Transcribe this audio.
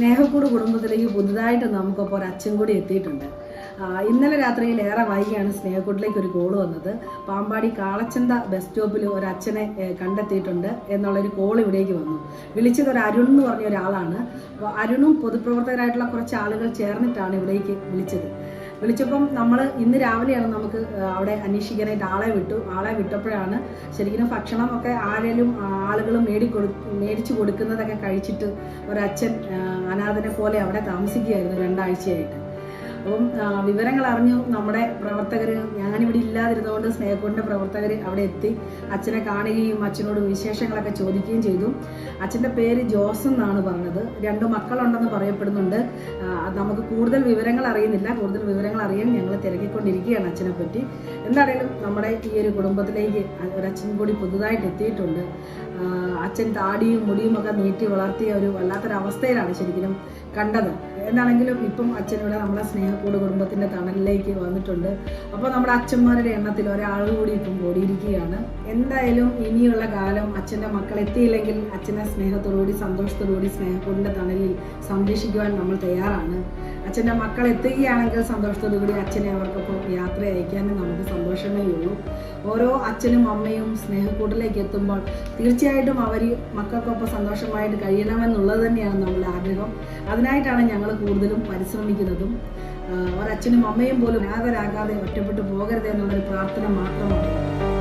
സ്നേഹക്കൂട് കുടുംബത്തിലേക്ക് പുതുതായിട്ട് നമുക്കിപ്പോൾ ഒരു അച്ഛൻ കൂടി എത്തിയിട്ടുണ്ട്. ഇന്നലെ രാത്രിയിൽ ഏറെ വൈകിയാണ് സ്നേഹക്കൂട്ടിലേക്ക് ഒരു കോൾ വന്നത്. പാമ്പാടി കാളച്ചന്ത ബസ് സ്റ്റോപ്പിൽ ഒരു അച്ഛനെ കണ്ടെത്തിയിട്ടുണ്ട് എന്നുള്ളൊരു കോൾ ഇവിടേക്ക് വന്നു. വിളിച്ചത് ഒരു അരുൺ എന്ന് പറഞ്ഞ ഒരാളാണ്. അരുണും പൊതുപ്രവർത്തകരായിട്ടുള്ള കുറച്ച് ആളുകൾ ചേർന്നിട്ടാണ് ഇവിടേക്ക് വിളിച്ചത്. വിളിച്ചപ്പം നമ്മൾ ഇന്ന് രാവിലെയാണ് നമുക്ക് അവിടെ അന്വേഷിക്കാനായിട്ട് ആളെ വിട്ടു. ആളെ വിട്ടപ്പോഴാണ് ശരിക്കും ഭക്ഷണമൊക്കെ ആരെങ്കിലും ആളുകൾ മേടിക്കൊടു മേടിച്ചു കൊടുക്കുന്നതൊക്കെ കഴിച്ചിട്ട് ഒരച്ഛൻ അനാഥനെ പോലെ അവിടെ താമസിക്കുകയായിരുന്നു രണ്ടാഴ്ചയായിട്ട്. അപ്പം വിവരങ്ങൾ അറിഞ്ഞു നമ്മുടെ പ്രവർത്തകർ ഞാനിവിടെ ഇല്ലാതിരുന്നതുകൊണ്ട് സ്നേഹക്കൂടിന്റെ പ്രവർത്തകർ അവിടെ എത്തി അച്ഛനെ കാണുകയും അച്ഛനോട് വിശേഷങ്ങളൊക്കെ ചോദിക്കുകയും ചെയ്തു. അച്ഛന്റെ പേര് ജോസ് എന്നാണ് പറഞ്ഞത്. രണ്ട് മക്കളുണ്ടെന്ന് പറയപ്പെടുന്നുണ്ട്. നമുക്ക് കൂടുതൽ വിവരങ്ങൾ അറിയുന്നില്ല. കൂടുതൽ വിവരങ്ങൾ അറിയാൻ ഞങ്ങൾ തിരക്കിക്കൊണ്ടിരിക്കുകയാണ് അച്ഛനെ പറ്റി. എന്താണേലും നമ്മുടെ ഈ ഒരു കുടുംബത്തിലേക്ക് ഒരച്ഛൻ കൂടി പുതുതായിട്ട് എത്തിയിട്ടുണ്ട്. അച്ഛൻ താടിയും മുടിയും ഒക്കെ നീട്ടി വളർത്തിയ ഒരു വല്ലാത്തൊരവസ്ഥയിലാണ് ശരിക്കും കണ്ടത്. എന്താണെങ്കിലും ഇപ്പം അച്ഛനിവിടെ നമ്മളെ സ്നേഹക്കൂട് കുടുംബത്തിന്റെ തണലിലേക്ക് വന്നിട്ടുണ്ട്. അപ്പോൾ നമ്മുടെ അച്ഛന്മാരുടെ എണ്ണത്തിൽ ഒരാൾ കൂടി ഇപ്പം കൂടിയിരിക്കുകയാണ്. എന്തായാലും ഇനിയുള്ള കാലം അച്ഛന്റെ മക്കൾ എത്തിയില്ലെങ്കിൽ അച്ഛനെ സ്നേഹത്തോടുകൂടി സന്തോഷത്തോടുകൂടി സ്നേഹക്കൂടിന്റെ തണലിൽ സംരക്ഷിക്കുവാൻ നമ്മൾ തയ്യാറാണ്. അച്ഛന്റെ മക്കൾ എത്തുകയാണെങ്കിൽ സന്തോഷത്തോടുകൂടി അച്ഛനെ അവർക്കൊപ്പം യാത്ര അയക്കാനും നമുക്ക് സന്തോഷമേ ഉള്ളൂ ഓരോ അച്ഛനും അമ്മയും സ്നേഹക്കൂട്ടിലേക്ക് എത്തുമ്പോൾ തീർച്ചയായിട്ടും അവർ മക്കൾക്കൊപ്പം സന്തോഷമായിട്ട് കഴിയണമെന്നുള്ളത് തന്നെയാണ് നമ്മുടെ ആഗ്രഹം. അതിനായിട്ടാണ് ഞങ്ങൾ കൂടുതലും പരിശ്രമിക്കുന്നതും. ഒരച്ഛനും അമ്മയും പോലും അനാഥരാകാതെ ഒറ്റപ്പെട്ടു പോകരുത് എന്നുള്ളൊരു പ്രാർത്ഥന മാത്രമാണ്.